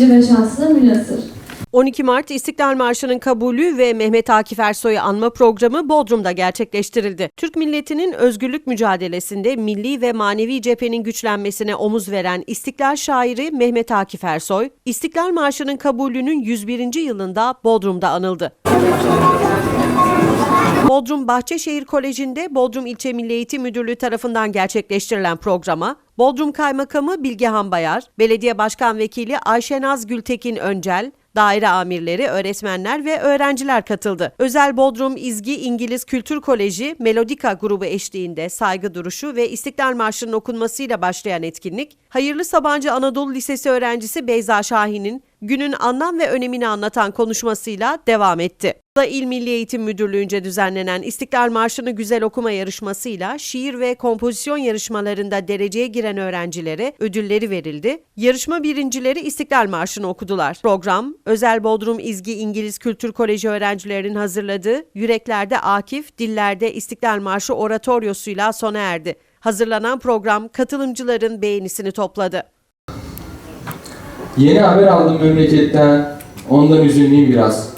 İşçi ve şahsı münasır. 12 Mart İstiklal Marşı'nın kabulü ve Mehmet Akif Ersoy'u anma programı Bodrum'da gerçekleştirildi. Türk milletinin özgürlük mücadelesinde milli ve manevi cephenin güçlenmesine omuz veren İstiklal şairi Mehmet Akif Ersoy, İstiklal Marşı'nın kabulünün 101. yılında Bodrum'da anıldı. Bodrum Bahçeşehir Koleji'nde Bodrum İlçe Milli Eğitim Müdürlüğü tarafından gerçekleştirilen programa Bodrum Kaymakamı Bilgehan Bayar, Belediye Başkan Vekili Ayşenaz Gültekin Öncel, daire amirleri, öğretmenler ve öğrenciler katıldı. Özel Bodrum İzgi İngiliz Kültür Koleji Melodika grubu eşliğinde saygı duruşu ve İstiklal Marşı'nın okunmasıyla başlayan etkinlik, Hayırlı Sabancı Anadolu Lisesi öğrencisi Beyza Şahin'in günün anlam ve önemini anlatan konuşmasıyla devam etti. Da İl Milli Eğitim Müdürlüğü'nce düzenlenen İstiklal Marşı'nı güzel okuma yarışmasıyla şiir ve kompozisyon yarışmalarında dereceye giren öğrencilere ödülleri verildi. Yarışma birincileri İstiklal Marşı'nı okudular. Program, Özel Bodrum İzgi İngiliz Kültür Koleji öğrencilerinin hazırladığı Yüreklerde Akif, Dillerde İstiklal Marşı oratoryosuyla sona erdi. Hazırlanan program katılımcıların beğenisini topladı. Yeni haber aldım memleketten, ondan üzünlüyüm biraz.